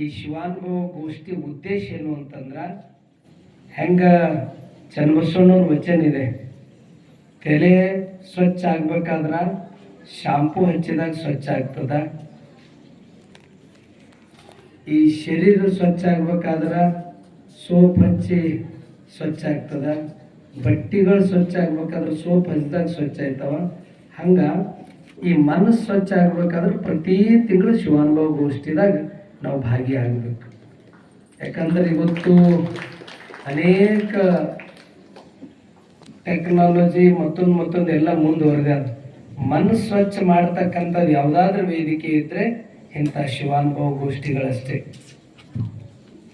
ಈ ಶಿವಾನುಭವ ಗೋಷ್ಠಿ ಉದ್ದೇಶ ಏನು ಅಂತಂದ್ರೆ ಹೆಂಗೆ ಚನ್ನಬಸವಣ್ಣವ್ರ ವಚನ ಇದೆ. ತಲೆ ಸ್ವಚ್ಛ ಆಗ್ಬೇಕಾದ್ರೆ ಶಾಂಪೂ ಹಚ್ಚಿದಾಗ ಸ್ವಚ್ಛ ಆಗ್ತದ. ಈ ಶರೀರ ಸ್ವಚ್ಛ ಆಗ್ಬೇಕಾದ್ರೆ ಸೋಪ್ ಹಚ್ಚಿ ಸ್ವಚ್ಛ ಆಗ್ತದ. ಬಟ್ಟಿಗಳು ಸ್ವಚ್ಛ ಆಗ್ಬೇಕಾದ್ರೆ ಸೋಪ್ ಹಚ್ಚಿದಾಗ ಸ್ವಚ್ಛ ಆಯ್ತವ. ಹಂಗ ಈ ಮನಸ್ಸು ಸ್ವಚ್ಛ ಆಗ್ಬೇಕಾದ್ರೆ ಪ್ರತಿ ತಿಂಗಳು ಶಿವಾನುಭವ ಗೋಷ್ಠಿದಾಗ ನಾವು ಭಾಗಿಯಾಗಬೇಕು ಯಾಕಂದ್ರೆ ಇವತ್ತು ಅನೇಕ ಟೆಕ್ನಾಲಜಿ ಮತ್ತೊಂದು ಮತ್ತೊಂದು ಎಲ್ಲ ಮುಂದುವರೆದ ಮನಸ್ಸು ಸ್ವಚ್ಛ ಮಾಡ್ತಕ್ಕಂಥದ್ದು ಯಾವುದಾದ್ರೂ ವೇದಿಕೆ ಇದ್ರೆ ಇಂಥ ಶಿವಾನುಭವ ಗೋಷ್ಠಿಗಳಷ್ಟೇ.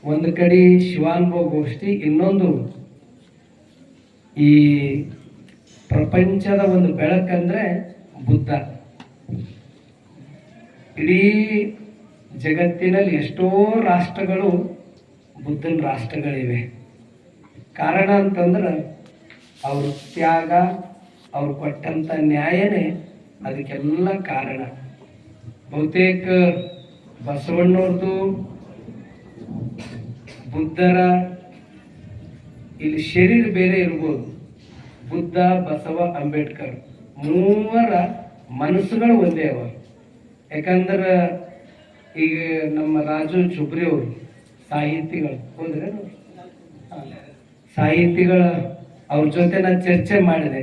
ಒಂದು ಕಡೆ ಶಿವಾನುಭವ ಗೋಷ್ಠಿ, ಇನ್ನೊಂದು ಈ ಪ್ರಪಂಚದ ಒಂದು ಬೆಳಕಂದ್ರೆ ಬುದ್ಧ. ಇಡೀ ಜಗತ್ತಿನಲ್ಲಿ ಎಷ್ಟೋ ರಾಷ್ಟ್ರಗಳು ಬುದ್ಧನ ರಾಷ್ಟ್ರಗಳಿವೆ. ಕಾರಣ ಅಂತಂದ್ರೆ ಅವ್ರ ತ್ಯಾಗ, ಅವ್ರು ಕೊಟ್ಟಂತ ನ್ಯಾಯನೇ ಅದಕ್ಕೆಲ್ಲ ಕಾರಣ. ಬಹುತೇಕ ಬಸವಣ್ಣವ್ರದ್ದು ಬುದ್ಧರ ಇಲ್ಲಿ ಶರೀರ ಬೇರೆ ಇರ್ಬೋದು. ಬುದ್ಧ, ಬಸವ, ಅಂಬೇಡ್ಕರ್ ಮೂವರ ಮನಸ್ಸುಗಳು ಒಂದೇ ಅವ. ಯಾಕಂದ್ರೆ ಈಗ ನಮ್ಮ ರಾಜು ಚುಬ್ರಿ ಅವರು, ಸಾಹಿತಿಗಳು ಹೋದ್ರೆ ಸಾಹಿತಿಗಳ ಅವ್ರ ಜೊತೆ ನಾನು ಚರ್ಚೆ ಮಾಡಿದೆ.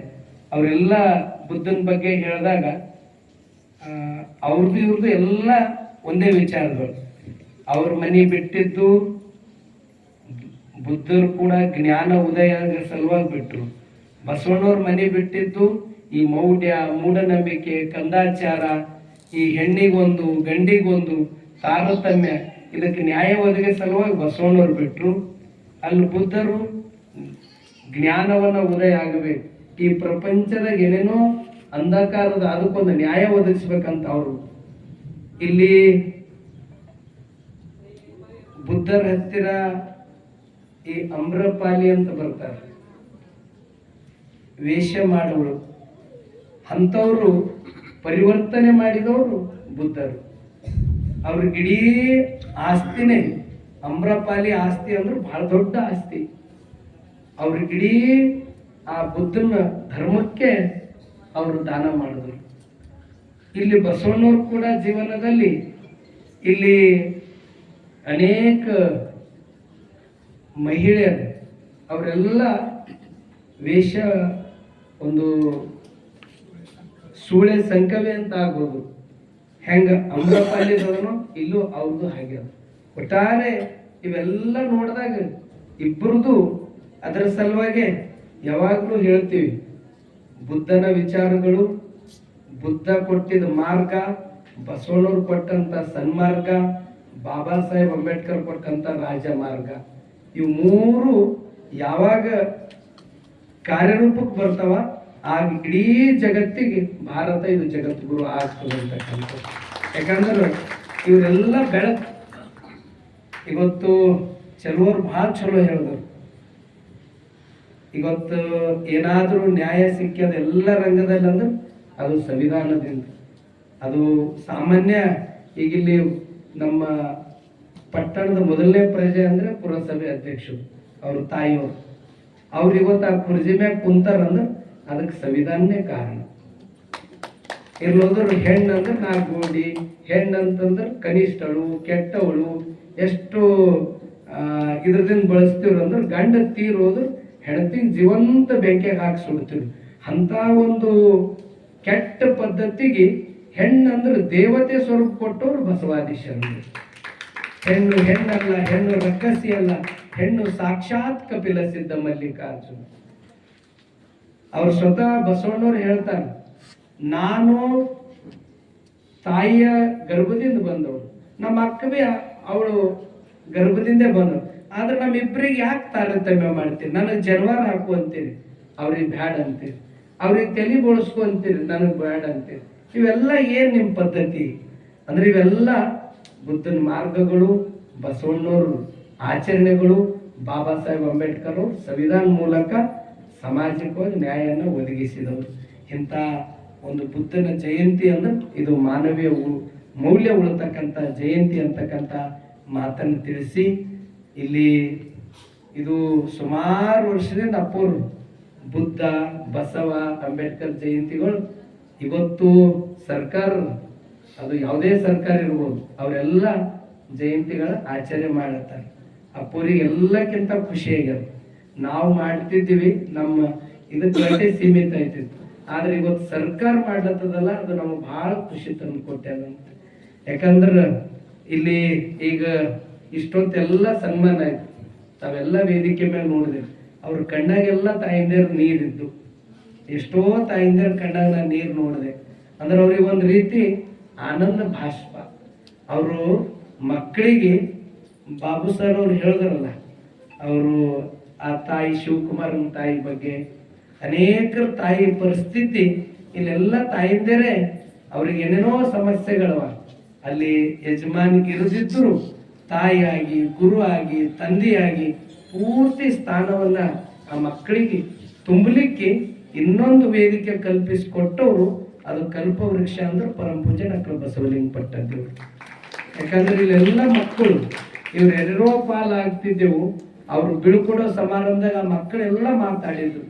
ಅವರೆಲ್ಲ ಬುದ್ಧನ ಬಗ್ಗೆ ಹೇಳಿದಾಗ ಅವ್ರದ್ದು ಇವ್ರದ್ದು ಎಲ್ಲ ಒಂದೇ ವಿಚಾರಗಳು. ಅವ್ರ ಮನೆ ಬಿಟ್ಟಿದ್ದು ಬುದ್ಧರು ಕೂಡ ಜ್ಞಾನ ಉದಯ ಸಲುವಾಗಿ ಬಿಟ್ರು. ಬಸವಣ್ಣವ್ರ ಮನೆ ಬಿಟ್ಟಿದ್ದು ಈ ಮೌಢ್ಯ, ಮೂಢನಂಬಿಕೆ, ಕಂದಾಚಾರ ಈ ಹೆಣ್ಣಿಗೊಂದು, ಗಂಡಿಗೊಂದು ತಾರತಮ್ಯ. ಇದಕ್ಕೆ ನ್ಯಾಯ ಒದಗಿಸೋ ಸಲುವಾಗಿ ಬಸವಣ್ಣವ್ರು ಬಿಟ್ಟರು ಅಲ್ಲಿ ಬುದ್ಧರು ಜ್ಞಾನವನ್ನು ಉದಯ ಆಗಬೇಕು. ಈ ಪ್ರಪಂಚದಾಗ ಏನೇನೋ ಅಂಧಕಾರದ ಅದಕ್ಕೊಂದು ನ್ಯಾಯ ಒದಗಿಸ್ಬೇಕಂತ ಅವರು. ಇಲ್ಲಿ ಬುದ್ಧರ ಹತ್ತಿರ ಈ ಅಮ್ರಪಾಲಿ ಅಂತ ಬರ್ತಾರೆ. ವೇಷ ಮಾಡುವಳು. ಅಂಥವ್ರು ಪರಿವರ್ತನೆ ಮಾಡಿದವರು ಬುದ್ಧರು. ಅವ್ರಿಗಿಡೀ ಆಸ್ತಿನೇ, ಅಮ್ರಪಾಲಿ ಆಸ್ತಿ ಅಂದ್ರೆ ಬಹಳ ದೊಡ್ಡ ಆಸ್ತಿ. ಅವ್ರಿಗಿಡೀ ಆ ಬುದ್ಧನ ಧರ್ಮಕ್ಕೆ ಅವರು ದಾನ ಮಾಡಿದ್ರು. ಇಲ್ಲಿ ಬಸವಣ್ಣವ್ರು ಕೂಡ ಜೀವನದಲ್ಲಿ ಇಲ್ಲಿ ಅನೇಕ ಮಹಿಳೆಯರು, ಅವರೆಲ್ಲ ವೇಷ ಒಂದು ಸೂಳೆ ಸಂಕವೇ ಅಂತ ಆಗ್ಬೋದು ಹೆಂಗ ಅಮ್ರಪಾಲಿದವನು ಇಲ್ಲೂ ಅವ್ರದ್ದು ಹಾಗೆ ಒಟ್ಟಾರೆ ಇವೆಲ್ಲ ನೋಡಿದಾಗ ಇಬ್ಬರದು ಅದರ ಸಲುವಾಗಿ ಯಾವಾಗಲೂ ಹೇಳ್ತೀವಿ, ಬುದ್ಧನ ವಿಚಾರಗಳು, ಬುದ್ಧ ಕೊಟ್ಟಿದ ಮಾರ್ಗ, ಬಸವಣ್ಣವ್ರು ಕೊಟ್ಟಂತ ಸನ್ಮಾರ್ಗ, ಬಾಬಾ ಸಾಹೇಬ್ ಅಂಬೇಡ್ಕರ್ ಕೊಟ್ಟಂತ ರಾಜಮಾರ್ಗ ಇವು ಮೂರು ಯಾವಾಗ ಕಾರ್ಯರೂಪಕ್ಕೆ ಬರ್ತಾವ? ಆಗ ಇಡೀ ಜಗತ್ತಿಗೆ ಭಾರತ ಇದು ಜಗದ್ಗುರು ಆಗ್ತದೆ ಅಂತಕ್ಕಂಥ ಯಾಕಂದ್ರೆ ಇವರೆಲ್ಲ ಬೆಳಕು ಇವತ್ತು ಕೆಲವರು ಭಾಳ ಚಲೋ ಹೇಳಿದ್ರು ಇವತ್ತು ಏನಾದರೂ ನ್ಯಾಯ ಸಿಕ್ಕದ ಎಲ್ಲ ರಂಗದಲ್ಲಿ ಅಂದ್ರೆ ಅದು ಸಂವಿಧಾನದಿಂದ. ಅದು ಸಾಮಾನ್ಯ ಈಗ ಇಲ್ಲಿ ನಮ್ಮ ಪಟ್ಟಣದ ಮೊದಲನೇ ಪ್ರಜೆ ಅಂದ್ರೆ ಪುರಸಭೆ ಅಧ್ಯಕ್ಷರು, ಅವ್ರ ತಾಯಿಯವರು. ಅವ್ರು ಇವತ್ತು ಆ ಕುರ್ಜಿ ಮ್ಯಾಗ ಕುಂತಾರಂದ್ರೆ ಅದಕ್ಕೆ ಸಂವಿಧಾನನೇ ಕಾರಣ. ಇರ್ಲೋದ್ರ ಹೆಣ್ಣು ಅಂದ್ರೆ ನಾಲ್ಗೋಡಿ ಹೆಣ್ಣು ಅಂತಂದ್ರೆ ಕನಿಷ್ಠಳು, ಕೆಟ್ಟವಳು, ಎಷ್ಟು ಇದ್ರದಿಂದ ಬಳಸ್ತೀವ್ರು ಅಂದ್ರೆ ಗಂಡ ತೀರೋದು ಹೆಂಡತಿ ಜೀವಂತ ಬೆಂಕಿಗೆ ಹಾಕಿ ಸುಡ್ತೀವಿ ಅಂತ ಒಂದು ಕೆಟ್ಟ ಪದ್ಧತಿಗೆ ಹೆಣ್ಣು ಅಂದ್ರೆ ದೇವತೆ ಸ್ವರೂಪ ಕೊಟ್ಟವ್ರು ಬಸವಾದಿ ಶರಣರು ಹೆಣ್ಣು ಹೆಣ್ಣಲ್ಲ, ಹೆಣ್ಣು ರಕ್ಕಸಿ ಅಲ್ಲ ಹೆಣ್ಣು ಸಾಕ್ಷಾತ್ ಕಪಿಲ ಸಿದ್ಧ ಮಲ್ಲಿಕಾರ್ಜುನ. ಅವ್ರು ಸ್ವತಃ ಬಸವಣ್ಣವ್ರು ಹೇಳ್ತಾರೆ, ನಾನು ತಾಯಿಯ ಗರ್ಭದಿಂದ ಬಂದವಳು. ನಮ್ಮ ಅಕ್ಕವೇ ಅವಳು ಗರ್ಭದಿಂದೇ ಬಂದಳು. ಆದ್ರೆ ನಮ್ಮಿಬ್ಬರಿಗೆ ಯಾಕೆ ತಾರತಮ್ಯ ಮಾಡ್ತೀರಿ? ನನಗೆ ಜನವಾರ ಹಾಕು ಅಂತೀರಿ. ಅವ್ರಿಗೆ ಬ್ಯಾಡ ಅಂತೀರಿ. ಅವ್ರಿಗೆ ತಲೆ ಬೋಳಿಸ್ಕೊ ಅಂತೀರಿ. ನನಗೆ ಬ್ಯಾಡ ಅಂತೀರಿ. ಇವೆಲ್ಲ ಏನು ನಿಮ್ಮ ಪದ್ಧತಿ? ಅಂದ್ರೆ ಇವೆಲ್ಲ ಬುದ್ಧನ ಮಾರ್ಗಗಳು, ಬಸವಣ್ಣವ್ರ ಆಚರಣೆಗಳು, ಬಾಬಾ ಸಾಹೇಬ್ ಅಂಬೇಡ್ಕರ್ ಸಂವಿಧಾನ ಮೂಲಕ ಸಾಮಾಜಿಕವಾಗಿ ನ್ಯಾಯವನ್ನು ಒದಗಿಸಿದವರು. ಇಂಥ ಒಂದು ಬುದ್ಧನ ಜಯಂತಿ ಅಂದ್ರೆ ಇದು ಮಾನವೀಯ ಮೌಲ್ಯ ಉಳತಕ್ಕಂಥ ಜಯಂತಿ ಅಂತಕ್ಕಂಥ ಮಾತನ್ನು ತಿಳಿಸಿ, ಇಲ್ಲಿ ಇದು ಸುಮಾರು ವರ್ಷದಿಂದ ಅಪ್ಪೋರು ಬುದ್ಧ, ಬಸವ, ಅಂಬೇಡ್ಕರ್ ಜಯಂತಿಗಳು. ಇವತ್ತು ಸರ್ಕಾರ, ಅದು ಯಾವುದೇ ಸರ್ಕಾರ ಇರ್ಬೋದು, ಅವರೆಲ್ಲ ಜಯಂತಿಗಳ ಆಚರಣೆ ಮಾಡುತ್ತಾರೆ ಅಪ್ಪೋರಿಗೆ ಎಲ್ಲಕ್ಕಿಂತ ಖುಷಿ ಆಗ್ಯದ ನಾವು ಮಾಡ್ತಿದ್ದೀವಿ, ನಮ್ಮ ಇದಕ್ಕೆ ಸೀಮಿತ ಐತಿತ್ತು ಆದ್ರೆ ಇವತ್ತು ಸರ್ಕಾರ ಮಾಡ್ಲತ್ತದಲ್ಲ, ಅದು ನಮ್ಗೆ ಬಹಳ ಖುಷಿ ತಂದು ಕೊಟ್ಟೆ ಯಾಕಂದ್ರೆ ಇಲ್ಲಿ ಈಗ ಇಷ್ಟೊತ್ತೆಲ್ಲ ಸನ್ಮಾನ ಆಯ್ತು. ತಾವೆಲ್ಲ ವೇದಿಕೆ ಮೇಲೆ ನೋಡಿದ್ರಿ. ಅವ್ರ ಕಣ್ಣಾಗೆಲ್ಲ ತಾಯಿಂದೇರು ನೀರಿದ್ದು. ಎಷ್ಟೋ ತಾಯಿಂದೇರ ಕಣ್ಣಾಗ ನಾನು ನೀರು ನೋಡಿದೆ. ಅಂದ್ರೆ ಅವ್ರಿಗೆ ಒಂದು ರೀತಿ ಆನಂದ ಭಾಷ್ಪ. ಅವರು ಮಕ್ಕಳಿಗೆ ಬಾಬು ಸರ್ ಅವ್ರು ಹೇಳಿದ್ರಲ್ಲ, ಅವರು ಆ ತಾಯಿ ಶಿವಕುಮಾರನ ತಾಯಿ ಬಗ್ಗೆ ಅನೇಕರ ತಾಯಿ ಪರಿಸ್ಥಿತಿ, ಇಲ್ಲೆಲ್ಲ ತಾಯಿಂದೇರೆ ಅವ್ರಿಗೆ ಏನೇನೋ ಸಮಸ್ಯೆಗಳವ. ಅಲ್ಲಿ ಯಜಮಾನಿಗೆ ಇರದಿದ್ರು ತಾಯಿಯಾಗಿ ಗುರು ಆಗಿ ತಂದೆಯಾಗಿ ಪೂರ್ತಿ ಸ್ಥಾನವನ್ನ ಆ ಮಕ್ಕಳಿಗೆ ತುಂಬಲಿಕ್ಕೆ ಇನ್ನೊಂದು ವೇದಿಕೆ ಕಲ್ಪಿಸಿಕೊಟ್ಟವರು, ಅದು ಕಲ್ಪವೃಕ್ಷ ಅಂದ್ರೆ ಪರಮ ಪೂಜೆ ಡಾಕ್ಟರ್ ಬಸವಲಿಂಗ ಪಟ್ಟದ್ದು. ಯಾಕಂದ್ರೆ ಇಲ್ಲೆಲ್ಲ ಮಕ್ಕಳು, ಇವ್ರು ಎಲ್ಲಿರೋ ಪಾಲಾಗ್ತಿದ್ದೆವು ಅವ್ರು ಬೀಳ್ಕೊಡೋ ಸಮಾರಂಭದಾಗ ಆ ಮಕ್ಕಳೆಲ್ಲ ಮಾತಾಡಿದ್ರು.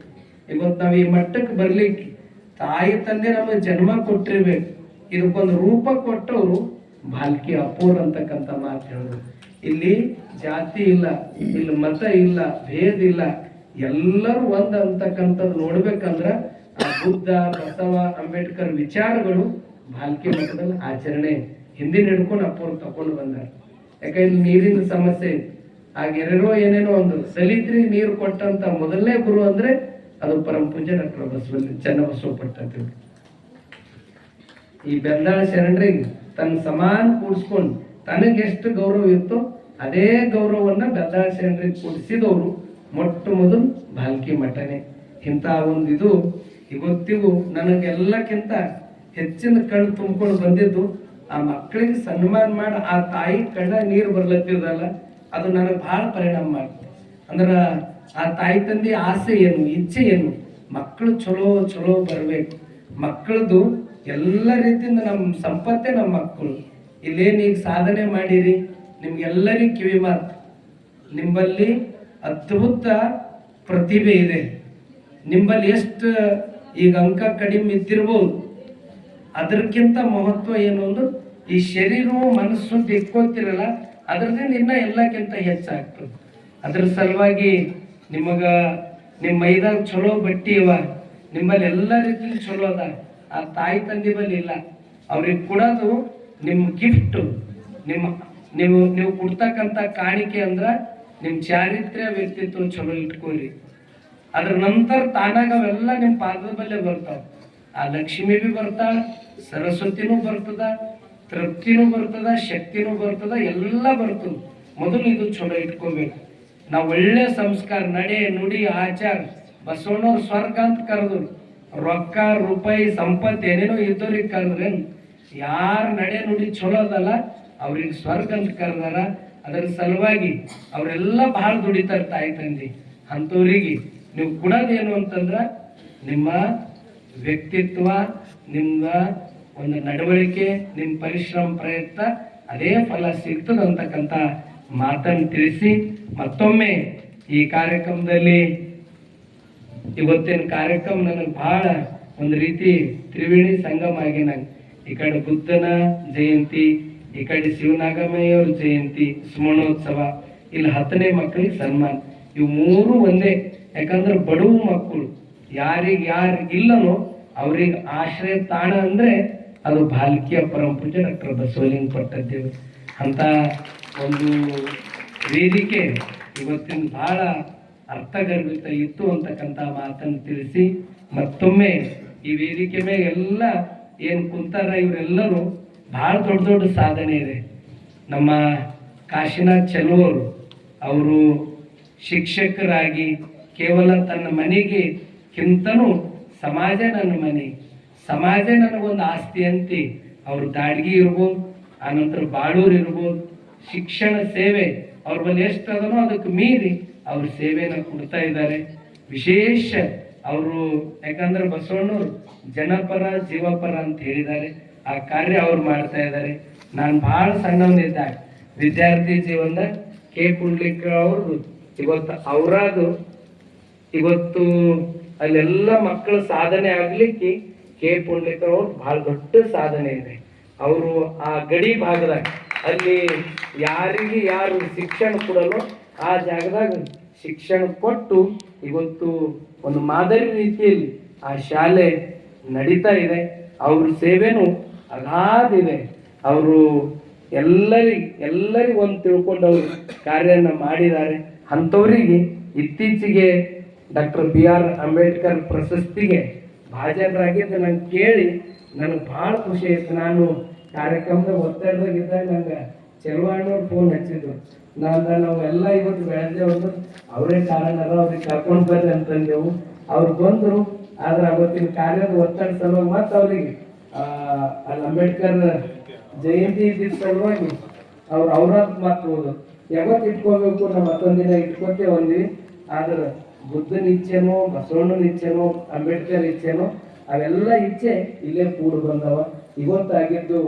ಇವತ್ತು ನಾವು ಈ ಮಟ್ಟಕ್ಕೆ ಬರ್ಲಿಕ್ಕೆ ತಾಯಿ ತಂದೆ ನಮಗೆ ಜನ್ಮ ಕೊಟ್ಟಿರ್ಬೇಕು. ಇದಕ್ಕೊಂದು ರೂಪ ಕೊಟ್ಟವರು ಬಾಲ್ಕಿ ಅಪೂರ್ ಅಂತಕ್ಕಂಥ ಮಾತು ಹೇಳಿದ್ರು. ಇಲ್ಲಿ ಜಾತಿ ಇಲ್ಲ, ಇಲ್ಲಿ ಮತ ಇಲ್ಲ, ಭೇದ ಇಲ್ಲ, ಎಲ್ಲರೂ ಒಂದ್ ಅಂತಕ್ಕಂಥದ್ದು ನೋಡ್ಬೇಕಂದ್ರ ಆ ಬುದ್ಧ, ಬಸವ, ಅಂಬೇಡ್ಕರ್ ವಿಚಾರಗಳು ಬಾಲ್ಕಿ ಮಠದಲ್ಲಿ ಆಚರಣೆ ಹಿಂದಿನ ಹಿಡ್ಕೊಂಡು ಅಪೂರ್ ತಕೊಂಡು ಬಂದಾರ. ಯಾಕಂದ್ರೆ ನೀರಿನ ಸಮಸ್ಯೆ ಇದೆ. ಆಗ ಏನೇನೋ ಏನೇನೋ ಒಂದು ಸಲಿದ್ರಿ ನೀರು ಕೊಟ್ಟಂತ ಮೊದಲನೇ ಗುರು ಅಂದ್ರೆ ಅದು ಪರಮ ಪೂಜ್ಯ ಡಾಕ್ಟರ್ ಬಸವಲ್ಲಿ ಚನ್ನಬಸವ ಪಟ್ಟದೇವ್ರು ಈ ಬೆಂದಾಳ ಶರಣರಿಗೆ ತನ್ನ ಸಮಾನ ಕೂಡಿಸ್ಕೊಂಡು ತನಗೆ ಎಷ್ಟು ಗೌರವ ಇತ್ತೋ ಅದೇ ಗೌರವವನ್ನ ಬೆಂದಾಳ ಶರಣರಿಗೆ ಕೂಡಿಸಿದವರು ಮೊಟ್ಟ ಮೊದಲು ಬಾಲ್ಕಿ ಮಠನೆ. ಇಂಥ ಒಂದು ಇದು ಇವತ್ತಿಗೂ ನನಗೆಲ್ಲಕ್ಕಿಂತ ಹೆಚ್ಚಿನ ಕಣ್ಣು ತುಂಬ್ಕೊಂಡು ಬಂದಿದ್ದು, ಆ ಮಕ್ಕಳಿಗೆ ಸನ್ಮಾನ ಮಾಡಿ, ಆ ತಾಯಿ ಕಣ್ಣ ನೀರು ಬರ್ಲತ್ತಿದಲ್ಲ. ಅದು ನನಗೆ ಬಹಳ ಪರಿಣಾಮ ಮಾಡ್ತದೆ. ಅಂದ್ರೆ ಆ ತಾಯಿ ತಂದೆ ಆಸೆ ಏನು, ಇಚ್ಛೆ ಏನು, ಮಕ್ಕಳು ಚಲೋ ಚಲೋ ಬರಬೇಕು. ಮಕ್ಕಳದು ಎಲ್ಲ ರೀತಿಯಿಂದ ನಮ್ಮ ಸಂಪತ್ತೇ ನಮ್ಮ ಮಕ್ಕಳು. ಇಲ್ಲೇನು ಈಗ ಸಾಧನೆ ಮಾಡಿರಿ, ನಿಮ್ಗೆಲ್ಲರಿಗೂ ಕಿವಿ ಮಾತು. ನಿಮ್ಮಲ್ಲಿ ಅದ್ಭುತ ಪ್ರತಿಭೆ ಇದೆ. ನಿಮ್ಮಲ್ಲಿ ಎಷ್ಟು ಈಗ ಅಂಕ ಕಡಿಮೆ ಇದ್ದಿರ್ಬೋದು. ಅದಕ್ಕಿಂತ ಮಹತ್ವ ಏನು ಅಂದ್ರೆ ಈ ಶರೀರವು ಮನಸ್ಸು ತಿಕ್ಕೋತಿರಲ್ಲ ಅದ್ರದಿಂದ ಇನ್ನ ಎಲ್ಲಕ್ಕಿಂತ ಹೆಚ್ಚಾಗ್ತದೆ ಅದ್ರ ಸಲುವಾಗಿ ನಿಮಗ ನಿಮ್ಮ ಮೈದಾಗ ಚಲೋ ಬಟ್ಟಿ ಇವ ನಿಮ್ಮಲ್ಲಿ ಎಲ್ಲ ರೀತಿಲಿ ಚಲೋ ಅದ. ಆ ತಾಯಿ ತಂದೆ ಬಲ್ಲಿ ಇಲ್ಲ. ಅವ್ರಿಗೆ ಕೊಡೋದು ನಿಮ್ಮ ಗಿಫ್ಟ್ ನಿಮ್ಮ ನೀವು ನೀವು ಕೊಡ್ತಕ್ಕಂಥ ಕಾಣಿಕೆ ಅಂದ್ರ ನಿಮ್ಮ ಚಾರಿತ್ರ್ಯ ವ್ಯಕ್ತಿತ್ವ ಚಲೋ ಇಟ್ಕೋರಿ. ಅದ್ರ ನಂತರ ತಾನಾಗ ಅವೆಲ್ಲ ನಿಮ್ಮ ಪಾದದ ಬಲ್ಲೇ ಬರ್ತಾವ. ಆ ಲಕ್ಷ್ಮಿ ಬಿ ಬರ್ತಾಳ, ಸರಸ್ವತಿನೂ ಬರ್ತದ ತೃಪ್ತಿನೂ ಬರ್ತದ, ಶಕ್ತಿನೂ ಬರ್ತದ, ಎಲ್ಲ ಬರ್ತದ. ಮೊದಲು ಇದು ಚಲೋ ಇಟ್ಕೋಬೇಕು. ನಾವು ಒಳ್ಳೆ ಸಂಸ್ಕಾರ, ನಡೆ, ನುಡಿ, ಆಚಾರ, ಬಸವಣ್ಣವ್ರು ಸ್ವರ್ಗ ಅಂತ ಕರೆದ್ರು ರೊಕ್ಕ, ರೂಪಾಯಿ, ಸಂಪತ್ತು ಏನೇನೋ ಇದ್ದವ್ರಿಗೆ ಕರೆದ್ರೆ ಯಾರ ನಡೆ, ನುಡಿ ಚಲೋ ಅದಲ್ಲ, ಅವ್ರಿಗೆ ಸ್ವರ್ಗ ಅಂತ ಕರೆದಾರ. ಅದರ ಸಲುವಾಗಿ ಅವರೆಲ್ಲ ಬಹಳ ದುಡಿತಾರೆ ತಾಯಿ, ತಂದೆ. ಅಂಥವ್ರಿಗೆ ನೀವು ಕೊಡೋದೇನು ಅಂತಂದ್ರ ನಿಮ್ಮ ವ್ಯಕ್ತಿತ್ವ ನಿಮ್ಮ ಒಂದು ನಡವಳಿಕೆ ನಿಮ್ಮ ಪರಿಶ್ರಮ, ಪ್ರಯತ್ನ, ಅದೇ ಫಲ ಸಿಗ್ತದೆ ಅಂತಕ್ಕಂಥ ಮಾತನ್ನು ತಿಳಿಸಿ ಮತ್ತೊಮ್ಮೆ ಈ ಕಾರ್ಯಕ್ರಮದಲ್ಲಿ ಇವತ್ತಿನ ಕಾರ್ಯಕ್ರಮ ನನಗೆ ಬಹಳ ಒಂದು ರೀತಿ ತ್ರಿವೇಣಿ ಸಂಗಮ ಆಗಿ ನಂಗೆ. ಈ ಕಡೆ ಬುದ್ಧನ ಜಯಂತಿ, ಈ ಕಡೆ ಶಿವನಾಗಮಯ್ಯವ್ರ ಜಯಂತಿ, ಸ್ಮರಣೋತ್ಸವ, ಇಲ್ಲಿ ಹತ್ತನೇ ಮಕ್ಕಳಿಗೆ ಸನ್ಮಾನ. ಇವು ಮೂರು ಒಂದೇ. ಯಾಕಂದ್ರೆ ಬಡವು ಮಕ್ಕಳು, ಯಾರಿಗೆ ಯಾರಿಗಿಲ್ಲನೋ ಅವ್ರಿಗೆ ಆಶ್ರಯ ತಾಣ ಅಂದ್ರೆ ಅದು ಬಾಲ್ಕಿಯ ಪರಂಪೂಜೆ ಡಾಕ್ಟರ್ ಬಸವಲಿಂಗ ಪಟ್ಟದ್ದೇವು ಅಂತ ಒಂದು ವೇದಿಕೆ ಇವತ್ತಿನ ಬಹಳ ಅರ್ಥಗರ್ಭಿತ ಇತ್ತು ಅಂತಕ್ಕಂಥ ಮಾತನ್ನು ತಿಳಿಸಿ ಮತ್ತೊಮ್ಮೆ ಈ ವೇದಿಕೆ ಮೇಲೆ ಎಲ್ಲ ಏನು ಕುಂತಾರ ಇವರೆಲ್ಲರೂ ಬಹಳ ದೊಡ್ಡ ದೊಡ್ಡ ಸಾಧನೆ ಇದೆ. ನಮ್ಮ ಕಾಶಿನಾಥ್ ಚೆಲುವರು ಅವರು ಶಿಕ್ಷಕರಾಗಿ ಕೇವಲ ತನ್ನ ಮನೆಗೆ ಕಿಂತನೂ ಸಮಾಜ ನನ್ನ ಮನೆ. ಸಮಾಜ ನನಗೊಂದು ಆಸ್ತಿ ಅಂತಿ. ಅವ್ರ ದಾಡ್ಗಿ ಇರ್ಬೋದು ಆನಂತರ ಬಾಳೂರು ಇರ್ಬೋದು, ಶಿಕ್ಷಣ ಸೇವೆ, ಅವ್ರ ಬಳಿ ಎಷ್ಟು ಅದನೋ ಅದಕ್ಕೆ ಮೀರಿ ಅವ್ರ ಸೇವೆನ ಕೊಡ್ತಾ ಇದ್ದಾರೆ. ವಿಶೇಷ ಅವರು, ಯಾಕಂದ್ರೆ ಬಸವಣ್ಣವ್ರು ಜನಪರ, ಜೀವಪರ ಅಂತ ಹೇಳಿದ್ದಾರೆ. ಆ ಕಾರ್ಯ ಅವ್ರು ಮಾಡ್ತಾ ಇದ್ದಾರೆ. ನಾನು ಭಾಳ ಸಣ್ಣವನಿದ್ದಾಗ ವಿದ್ಯಾರ್ಥಿ ಜೀವನದ ಕೆ ಕುಂಡ್ಲಿಕ್ಕ ಅವರು ಇವತ್ತು ಅವರಾದು, ಇವತ್ತು ಅಲ್ಲೆಲ್ಲ ಮಕ್ಕಳ ಸಾಧನೆ ಆಗ್ಲಿಕ್ಕೆ ಕೆ ಪುಂಡ್ಲಿಕರ್ ಅವ್ರು ಬಹಳ ದೊಡ್ಡ ಸಾಧನೆ ಇದೆ. ಅವರು ಆ ಗಡಿ ಭಾಗದಾಗ ಅಲ್ಲಿ ಯಾರಿಗೆ ಯಾರು ಶಿಕ್ಷಣ ಕೊಡಲು ಆ ಜಾಗದಾಗ ಶಿಕ್ಷಣ ಕೊಟ್ಟು ಇವತ್ತು ಒಂದು ಮಾದರಿ ರೀತಿಯಲ್ಲಿ ಆ ಶಾಲೆ ನಡೀತಾ ಇದೆ. ಅವ್ರ ಸೇವೆನೂ ಅಗಾಧ ಇದೆ. ಅವರು ಎಲ್ಲರಿಗೆ ಎಲ್ಲರಿಗೂ ಒಂದು ತಿಳ್ಕೊಂಡು ಅವರು ಕಾರ್ಯನ ಮಾಡಿದ್ದಾರೆ. ಅಂಥವರಿಗೆ ಇತ್ತೀಚೆಗೆ ಡಾಕ್ಟರ್ ಬಿ ಆರ್ ಅಂಬೇಡ್ಕರ್ ಪ್ರಶಸ್ತಿಗೆ ಭಾಜನರಾಗಿದ್ದು ನಂಗೆ ಕೇಳಿ ನನಗೆ ಭಾಳ ಖುಷಿ ಆಯ್ತು. ನಾನು ಕಾರ್ಯಕ್ರಮದ ಒತ್ತಡದಾಗಿದ್ದಾಗ ನಂಗೆ ಚೆಲುವಾಣ್ಣವ್ರು ಫೋನ್ ಹಚ್ಚಿದ್ರು. ನಾನು ನಾವು ಎಲ್ಲ ಇವತ್ತು ಬೆಳೆದೇವ್ರು ಅವರೇ ಕಾರಣ ಅವ್ರಿಗೆ ಕರ್ಕೊಂಡು ಬರ್ರಿ ಅಂತಂದೆವು. ಅವ್ರು ಬಂದರು, ಆದ್ರೆ ಅವತ್ತಿನ ಕಾರ್ಯದ ಒತ್ತಡ ಸಲುವಾಗಿ ಮತ್ತು ಅವ್ರಿಗೆ ಅಲ್ಲಿ ಅಂಬೇಡ್ಕರ್ ಜಯಂತಿ ಇದ್ದಿದ್ದ ಸಲುವಾಗಿ ಅವ್ರು, ಅವ್ರ ಮಾತು ಯಾವತ್ತು ಇಟ್ಕೋಬೇಕು ಮತ್ತೊಂದು ದಿನ ಇಟ್ಕೋತೇವೆ ಅಂದ್ವಿ ಆದ್ರೆ ಬುದ್ಧನ ಇಚ್ಛೆನೋ ಬಸವಣ್ಣನ ಇಚ್ಛೆನೋ ಅಂಬೇಡ್ಕರ್ ಇಚ್ಛೆನೋ ಅವೆಲ್ಲ ಇಚ್ಛೆ ಇಲ್ಲೇ ಕೂಡು ಬಂದವ. ಇವತ್ತಾಗಿದ್ದು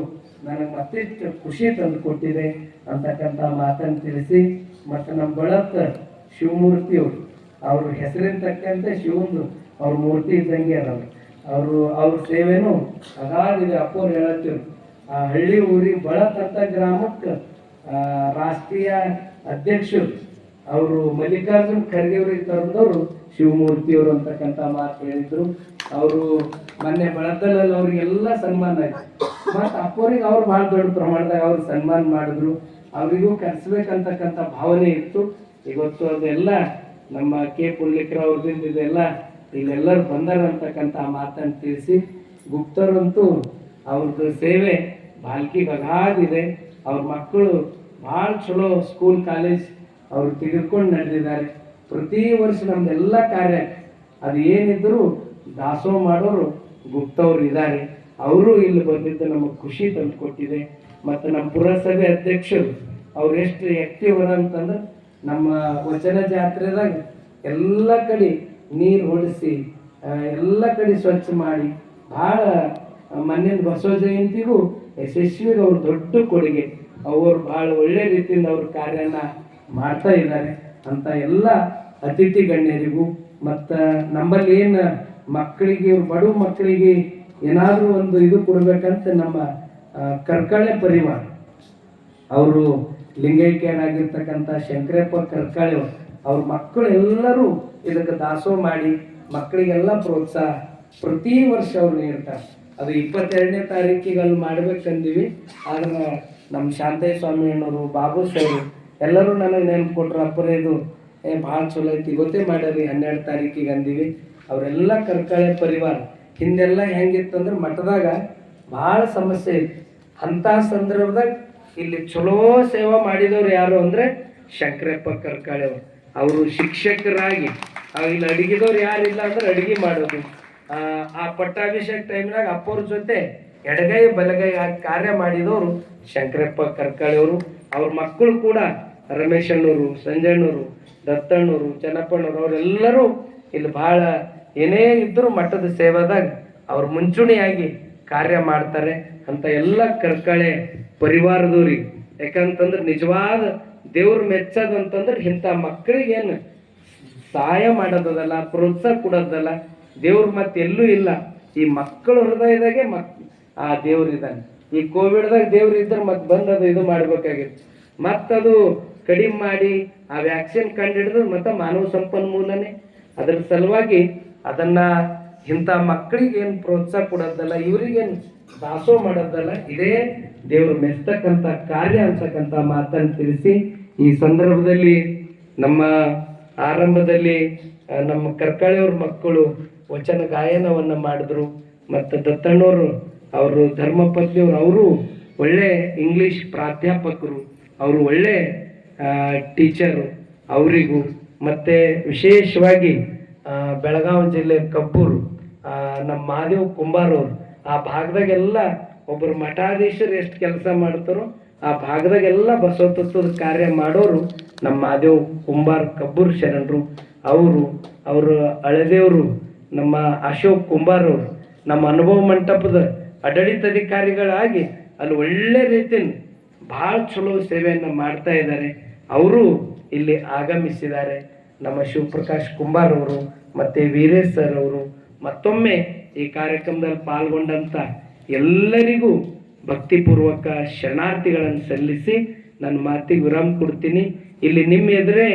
ನನಗೆ ಮತ್ತಿಷ್ಟು ಖುಷಿ ತಂದು ಕೊಟ್ಟಿದೆ ಅಂತಕ್ಕಂಥ ಮಾತನ್ನು ತಿಳಿಸಿ, ಮತ್ತು ನಮ್ಮ ಬಳತ್ತ ಶಿವಮೂರ್ತಿ ಅವರು ಹೆಸರಿನ ತಕ್ಕಂತೆ ಶಿವಂದು ಅವ್ರ ಮೂರ್ತಿ ಇದ್ದಂಗೆ ಅದಾವ ಅವರು, ಅವ್ರ ಸೇವೆನೂ ಅದಾದ ಅಪ್ಪವ್ರು ಹೇಳತ್ತಿರು. ಆ ಹಳ್ಳಿ ಊರಿ ಅಂತ ಗ್ರಾಮಕ್ಕೆ ರಾಷ್ಟ್ರೀಯ ಅಧ್ಯಕ್ಷರು ಅವರು ಮಲ್ಲಿಕಾರ್ಜುನ್ ಖರ್ಗೆ ಅವ್ರಿಗೆ ತಂದವರು ಶಿವಮೂರ್ತಿಯವರು ಅಂತಕ್ಕಂಥ ಮಾತು ಹೇಳಿದ್ರು. ಅವರು ಮೊನ್ನೆ ಬಳದಲ್ಲಲ್ಲಿ ಅವ್ರಿಗೆಲ್ಲ ಸನ್ಮಾನ ಆಯ್ತು. ಮತ್ತು ಅಪ್ಪವ್ರಿಗೆ ಅವ್ರು ಭಾಳ ದೊಡ್ಡ ಪ್ರಮಾಣದಾಗ ಅವ್ರು ಸನ್ಮಾನ ಮಾಡಿದ್ರು. ಅವರಿಗೂ ಕರೆಸ್ಬೇಕಂತಕ್ಕಂಥ ಭಾವನೆ ಇತ್ತು. ಇವತ್ತು ಅದೆಲ್ಲ ನಮ್ಮ ಕೆ ಪುಂಡ್ಲಿಕರ ಅವ್ರದಿಂದ ಇದೆಲ್ಲ ಇಲ್ಲೆಲ್ಲರೂ ಬಂದಾರ ಅಂತಕ್ಕಂಥ ಮಾತನ್ನು ತಿಳಿಸಿ, ಗುಪ್ತರಂತೂ ಅವ್ರದ್ದು ಸೇವೆ ಬಾಲ್ಕಿ ಅಗಾಧಿದೆ ಅವ್ರ ಮಕ್ಕಳು ಭಾಳ ಚಲೋ ಸ್ಕೂಲ್ ಕಾಲೇಜ್ ಅವ್ರು ತೆಗೆದುಕೊಂಡು ನಡೆದಿದ್ದಾರೆ. ಪ್ರತಿ ವರ್ಷ ನಮ್ದೆಲ್ಲ ಕಾರ್ಯ ಅದು ಏನಿದ್ರು ದಾಸೋಹ ಮಾಡೋರು ಗುಪ್ತವ್ರು ಇದ್ದಾರೆ. ಅವರು ಇಲ್ಲಿ ಬಂದಿದ್ದು ನಮಗೆ ಖುಷಿ ತಂದು ಕೊಟ್ಟಿದೆ ಮತ್ತು ನಮ್ಮ ಪುರಸಭೆ ಅಧ್ಯಕ್ಷರು ಅವ್ರು ಎಷ್ಟು ಆಕ್ಟಿವ್ ಅದ ಅಂತಂದ್ರೆ ನಮ್ಮ ವಚನ ಜಾತ್ರೆದಾಗ ಎಲ್ಲ ಕಡೆ ನೀರು ಹೊಡಿಸಿ ಎಲ್ಲ ಕಡೆ ಸ್ವಚ್ಛ ಮಾಡಿ, ಭಾಳ ಮಣ್ಣಿನ ಬಸವ ಜಯಂತಿಗೂ ಯಶಸ್ವಿಗೆ ಅವ್ರು ದೊಡ್ಡ ಕೊಡುಗೆ. ಅವರು ಭಾಳ ಒಳ್ಳೆ ರೀತಿಯಿಂದ ಅವ್ರ ಕಾರ್ಯನ ಮಾಡ್ತಾ ಇದ್ದಾರೆ ಅಂತ ಎಲ್ಲ ಅತಿಥಿ ಗಣ್ಯರಿಗೂ ಮತ್ತು ನಮ್ಮಲ್ಲಿ ಏನು ಮಕ್ಕಳಿಗೆ ಬಡವ ಮಕ್ಕಳಿಗೆ ಏನಾದರೂ ಒಂದು ಇದು ಕೊಡಬೇಕಂತ ನಮ್ಮ ಕರ್ಕಳೆ ಪರಿವಾರ ಅವರು ಲಿಂಗೈಕ್ಯರಾಗಿರ್ತಕ್ಕಂಥ ಶಂಕರಪ್ಪ ಕರ್ಕಳೆ ಅವ್ರು. ಮಕ್ಕಳು ಎಲ್ಲರೂ ಇದಕ್ಕೆ ದಾಸೋಹ ಮಾಡಿ ಮಕ್ಕಳಿಗೆಲ್ಲ ಪ್ರೋತ್ಸಾಹ ಪ್ರತಿ ವರ್ಷ ಅವ್ರು ನೀಡ್ತಾರೆ ಅದು ಇಪ್ಪತ್ತೆರಡನೇ ತಾರೀಕಿಗೆ ಅಲ್ಲಿ ಮಾಡ್ಬೇಕಂದೀವಿ ಆದ್ರೆ ನಮ್ಮ ಶಾಂತಯ್ಯ ಸ್ವಾಮಿ ಬಾಬು ಸರ್ ಎಲ್ಲರೂ ನನಗೆ ನೆನಪು ಕೊಟ್ರು ಅಪ್ಪರೇ ಇದು ಏ ಭಾಳ ಚಲೋ ಐತಿ ಗೊತ್ತೇ ಮಾಡ್ಯಾರಿ ಹನ್ನೆರಡು ತಾರೀಕಿಗೆ ಅಂದಿವಿ. ಅವರೆಲ್ಲ ಕರ್ಕಳೆ ಪರಿವಾರ. ಹಿಂದೆಲ್ಲ ಹೆಂಗಿತ್ತಂದ್ರೆ ಮಠದಾಗ ಭಾಳ ಸಮಸ್ಯೆ ಇತ್ತು. ಅಂಥ ಸಂದರ್ಭದಾಗ ಇಲ್ಲಿ ಚಲೋ ಸೇವಾ ಮಾಡಿದವ್ರು ಯಾರು ಅಂದರೆ ಶಂಕರಪ್ಪ ಕರ್ಕಾಳೆ ಅವರು. ಅವರು ಶಿಕ್ಷಕರಾಗಿ ಇಲ್ಲಿ ಅಡಿಗೆದವ್ರು ಯಾರಿಲ್ಲ ಅಂದ್ರೆ ಅಡಿಗೆ ಮಾಡೋದು. ಆ, ಪಟ್ಟಾಭಿಷೇಕ್ ಟೈಮ್ನಾಗ ಅಪ್ಪವ್ರ ಜೊತೆ ಎಡಗೈ ಬಲಗೈ ಕಾರ್ಯ ಮಾಡಿದವರು ಶಂಕರಪ್ಪ ಕರ್ಕಾಳೆ ಅವರು. ಅವ್ರ ಮಕ್ಕಳು ಕೂಡ ರಮೇಶ್ ಅಣ್ಣವರು ಸಂಜಯಣ್ಣವರು ದತ್ತಣ್ಣವರು ಚೆನ್ನಪ್ಪಣ್ಣವರು ಅವರೆಲ್ಲರೂ ಇಲ್ಲಿ ಭಾಳ ಏನೇ ಇದ್ದರೂ ಮಠದ ಸೇವಾದಾಗ ಅವ್ರು ಮುಂಚೂಣಿಯಾಗಿ ಕಾರ್ಯ ಮಾಡ್ತಾರೆ ಅಂತ ಎಲ್ಲ ಕರ್ಕಳೆ ಪರಿವಾರದವ್ರಿಗೆ ಯಾಕಂತಂದ್ರೆ ನಿಜವಾದ ದೇವ್ರ ಮೆಚ್ಚದ ಅಂತಂದ್ರೆ ಇಂಥ ಮಕ್ಕಳಿಗೇನು ಸಹಾಯ ಮಾಡೋದಲ್ಲ ಪ್ರೋತ್ಸಾಹ ಕೊಡೋದಲ್ಲ, ದೇವ್ರ ಮತ್ತೆ ಎಲ್ಲೂ ಇಲ್ಲ. ಈ ಮಕ್ಕಳ ಹೃದಯದಾಗೆ ಮಕ್ ಆ ದೇವ್ರಿದ್ದಾನೆ. ಈ ಕೋವಿಡ್ದಾಗ ದೇವ್ರು ಇದ್ರೆ ಮತ್ತೆ ಬಂದು ಅದು ಇದು ಮಾಡ್ಬೇಕಾಗಿತ್ತು. ಮತ್ತದು ಕಡಿಮೆ ಮಾಡಿ ಆ ವ್ಯಾಕ್ಸಿನ್ ಕಂಡು ಮತ್ತೆ ಮಾನವ ಸಂಪನ್ಮೂಲನೇ. ಅದರ ಸಲುವಾಗಿ ಅದನ್ನ ಇಂಥ ಮಕ್ಕಳಿಗೆ ಏನು ಪ್ರೋತ್ಸಾಹ ಕೊಡೋದಲ್ಲ ಇವ್ರಿಗೇನು ದಾಸೋ ಮಾಡೋದಲ್ಲ, ಇದೇ ದೇವರು ಮೆಚ್ಚತಕ್ಕಂಥ ಕಾರ್ಯ ಅನ್ಸಕ್ಕಂಥ ಮಾತನ್ನು ತಿಳಿಸಿ ಈ ಸಂದರ್ಭದಲ್ಲಿ ನಮ್ಮ ಆರಂಭದಲ್ಲಿ ನಮ್ಮ ಕರ್ಕಳೆಯವ್ರ ಮಕ್ಕಳು ವಚನ ಗಾಯನವನ್ನು ಮಾಡಿದ್ರು. ಮತ್ತು ದತ್ತಣ್ಣವರು ಅವರು ಧರ್ಮಪತ್ನಿಯವರು, ಅವರು ಒಳ್ಳೆ ಇಂಗ್ಲಿಷ್ ಪ್ರಾಧ್ಯಾಪಕರು. ಅವರು ಒಳ್ಳೆ ಟೀಚರು ಅವರಿಗೂ, ಮತ್ತು ವಿಶೇಷವಾಗಿ ಬೆಳಗಾವಿ ಜಿಲ್ಲೆ ಕಬ್ಬೂರು ನಮ್ಮ ಮಹಾದೇವ್ ಕುಂಬಾರ್ ಅವರು, ಆ ಭಾಗದಾಗೆಲ್ಲ ಒಬ್ಬರು ಮಠಾಧೀಶರು ಎಷ್ಟು ಕೆಲಸ ಮಾಡ್ತಾರೋ, ಆ ಭಾಗದಾಗೆಲ್ಲ ಬಸವ ತತ್ವದ ಕಾರ್ಯ ಮಾಡೋರು ನಮ್ಮ ಮಹಾದೇವ್ ಕುಂಬಾರ್ ಕಬ್ಬೂರು ಶರಣರು. ಅವರು ಅವರು ಅಳದೇವರು ನಮ್ಮ ಅಶೋಕ್ ಕುಂಬಾರ್ ಅವರು. ನಮ್ಮ ಅನುಭವ ಮಂಟಪದ ಆಡಳಿತಾಧಿಕಾರಿಗಳಾಗಿ ಅಲ್ಲಿ ಒಳ್ಳೆ ರೀತಿಯಲ್ಲಿ ಭಾಳ ಚಲೋ ಸೇವೆಯನ್ನು ಮಾಡ್ತಾ ಇದ್ದಾರೆ. ಅವರು ಇಲ್ಲಿ ಆಗಮಿಸಿದ್ದಾರೆ. ನಮ್ಮ ಶಿವಪ್ರಕಾಶ್ ಕುಂಬಾರ್ ಅವರು ಮತ್ತು ವೀರೇಶ್ ಸರ್ ಅವರು ಮತ್ತೊಮ್ಮೆ ಈ ಕಾರ್ಯಕ್ರಮದಲ್ಲಿ ಪಾಲ್ಗೊಂಡಂಥ ಎಲ್ಲರಿಗೂ ಭಕ್ತಿಪೂರ್ವಕ ಶರಣಾರ್ಥಿಗಳನ್ನು ಸಲ್ಲಿಸಿ ನನ್ನ ಮಾತಿಗೆ ವಿರಾಮ ಕೊಡ್ತೀನಿ. ಇಲ್ಲಿ ನಿಮ್ಮ ಎದುರೇ